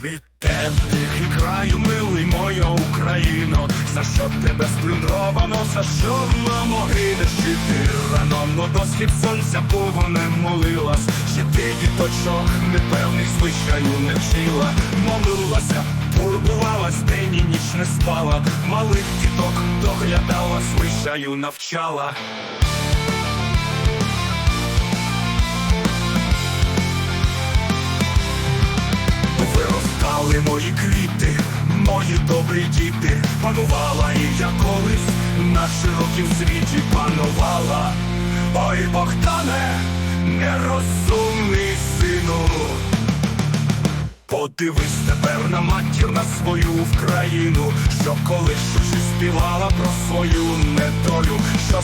Цвіте тихий краю, милий моя Україно, за що тебе сплюндровано, за що на могилі ще ти рано, но до схід сонця повоне молилась, ще ти діточок непевних звичаю не вчила, молилася, турбувалась, день і ніч не спала, малих діток доглядала, звичаю навчала. Мої добрі діти, панувала і я колись на широкім світі панувала. Ой, Богдане, нерозумний сину. Подивись тепер на матір на свою Вкраїну, що колись співала про свою недолю, що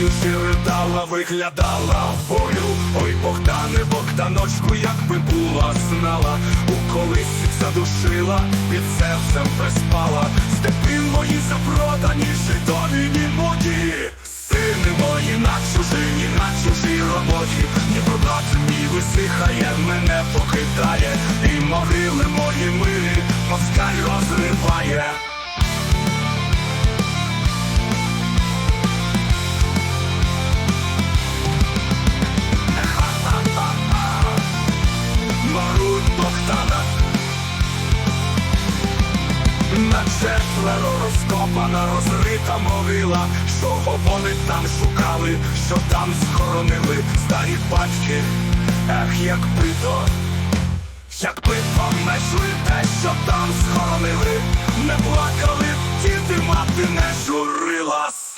співаючи ридала, виглядала волю. Ой, Богдане, Богданочку, якби була знала, у колись задушила, під серцем приспала, степи мої запродані, житомі моді. Сини мої на чужині, на чужій роботі, ні брат мій висихає, мене покидає, і могили мої милі, москаль розриває. Четверо розкопана, розрита мовила, що вони там шукали, що там схоронили старі батьки, ех, якби то, якби помешли те, що там схоронили, не плакали, діти мати не журилась.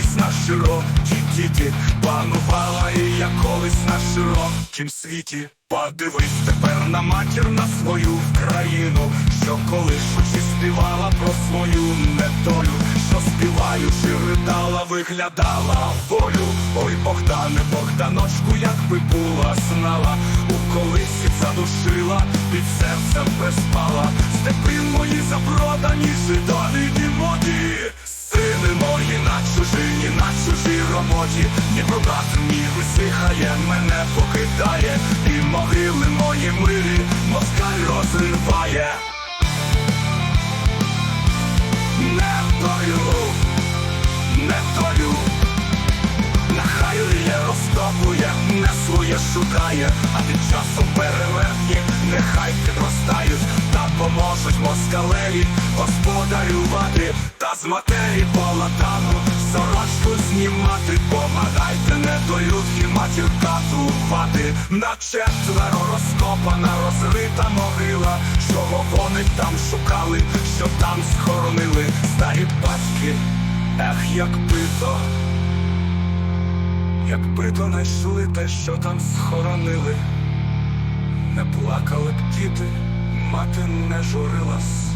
Колись на широкій діті, панувала і я колись на широкім світі. Подивись тепер на матір на свою країну, що колишучи співала про свою недолю, що співаючи ридала, виглядала волю. Ой, Богдане, Богданочку, якби була знала, у колисі задушила, під серцем приспала, степи мої запродані, брат мій висихає, мене покидає, і могили мої милі, москаль розриває. Не тою, не тою, нехай є розкопує, не своє шукає, а тим часом переверхні, нехай підростають, та поможуть москалеві господарювати, та з матері полатану сорочку знімати, помагайте недолюдки матір катувати, на четверо розкопана, розрита могила, чого вони там шукали, що там схоронили? Старі батьки, ех, якби то. Якби то знайшли те, що там схоронили, не плакали б діти, мати не журилась.